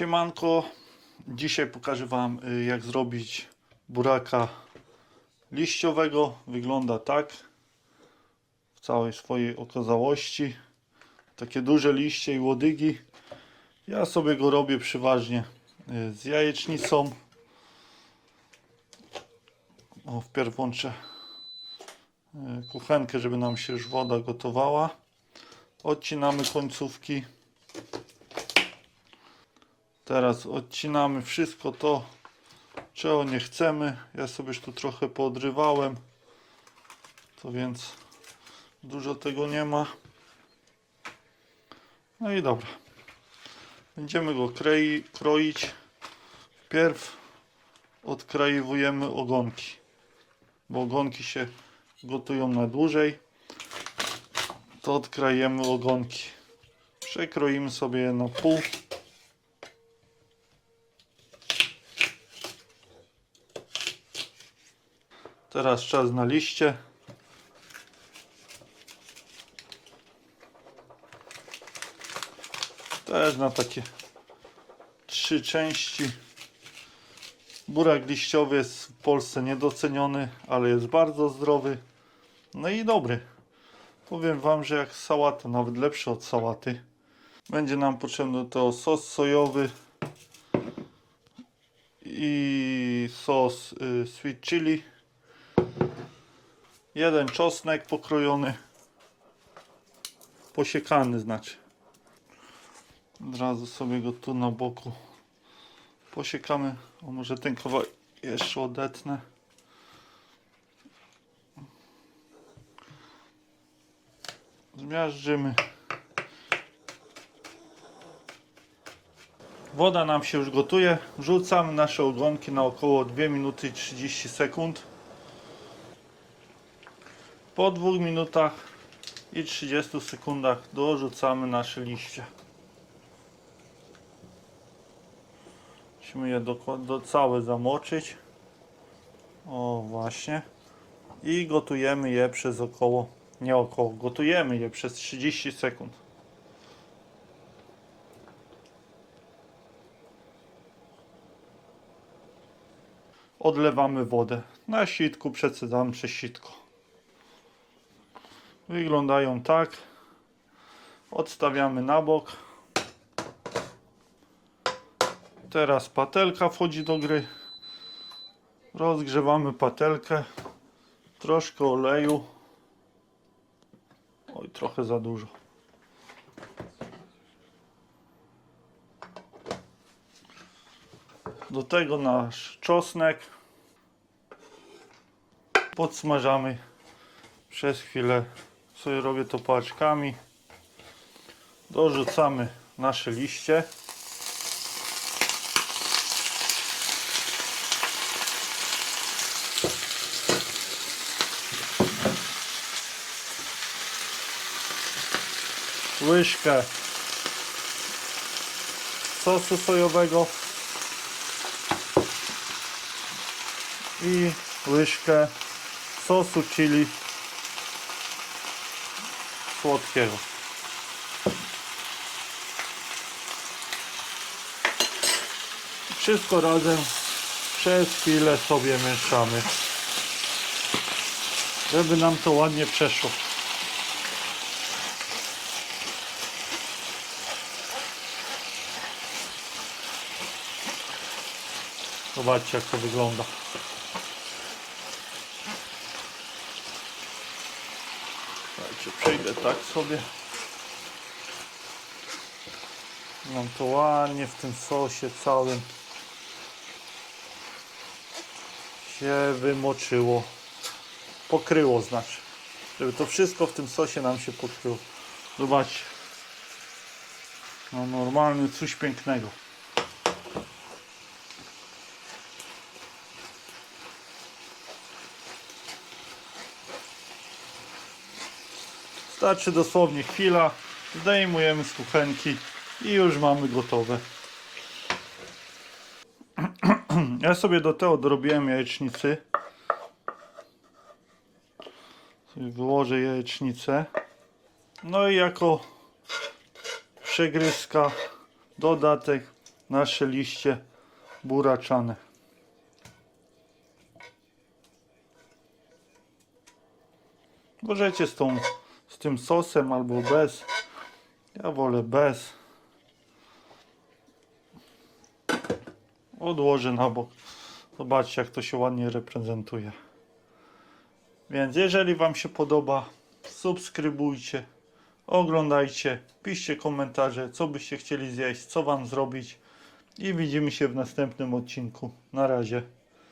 Siemanko, dzisiaj pokażę Wam y, jak zrobić buraka liściowego. Wygląda tak w całej swojej okazałości. Takie duże liście i łodygi. Ja sobie go robię przeważnie y, z jajecznicą. O, wpierw włączę y, kuchenkę, żeby nam się już woda gotowała. Odcinamy końcówki. Teraz odcinamy wszystko to, czego nie chcemy. Ja sobie już tu trochę podrywałem, to więc dużo tego nie ma. No i dobra. Będziemy go kroi, kroić. Wpierw odkraiwujemy ogonki, bo ogonki się gotują na dłużej. To odkrajemy ogonki. Przekroimy sobie je na pół. Teraz czas na liście. Też na takie trzy części. Burak liściowy jest w Polsce niedoceniony, ale jest bardzo zdrowy. No i dobry. Powiem Wam, że jak sałata, nawet lepszy od sałaty. Będzie nam potrzebny to sos sojowy i sos y, sweet chili jeden czosnek pokrojony. Posiekany znaczy. Od razu sobie go tu na boku posiekamy. O może ten kawałek jeszcze odetnę. Zmiażdżymy. Woda nam się już gotuje. Wrzucamy nasze ogonki na około 2 minuty i 30 sekund po 2 minutach i 30 sekundach dorzucamy nasze liście. Musimy je dokład- do całe zamoczyć. O właśnie. I gotujemy je przez około, nie około, gotujemy je przez 30 sekund. Odlewamy wodę. Na sitku przecedzamy przez sitko. Wyglądają tak. Odstawiamy na bok. Teraz patelka wchodzi do gry. Rozgrzewamy patelkę. Troszkę oleju. Oj, trochę za dużo. Do tego nasz czosnek. Podsmażamy przez chwilę sobie robię to paczkami. Dorzucamy nasze liście. Łyżkę sosu sojowego i łyżkę sosu chili słodkiego. Wszystko razem przez chwilę sobie mieszamy, żeby nam to ładnie przeszło. Zobaczcie jak to wygląda. Przejdę tak sobie. Mam to ładnie w tym sosie całym się wymoczyło. Pokryło znaczy. Żeby to wszystko w tym sosie nam się pokryło. Zobaczcie. No normalnie coś pięknego. Starczy dosłownie chwila. Zdejmujemy z kuchenki i już mamy gotowe. Ja sobie do tego dorobiłem jajecznicy. Wyłożę jajecznicę. No i jako przegryzka, dodatek nasze liście buraczane. Możecie z, tą, tym sosem albo bez. Ja wolę bez. Odłożę na bok. Zobaczcie, jak to się ładnie reprezentuje. Więc jeżeli Wam się podoba, subskrybujcie, oglądajcie, piszcie komentarze, co byście chcieli zjeść, co Wam zrobić. I widzimy się w następnym odcinku. Na razie.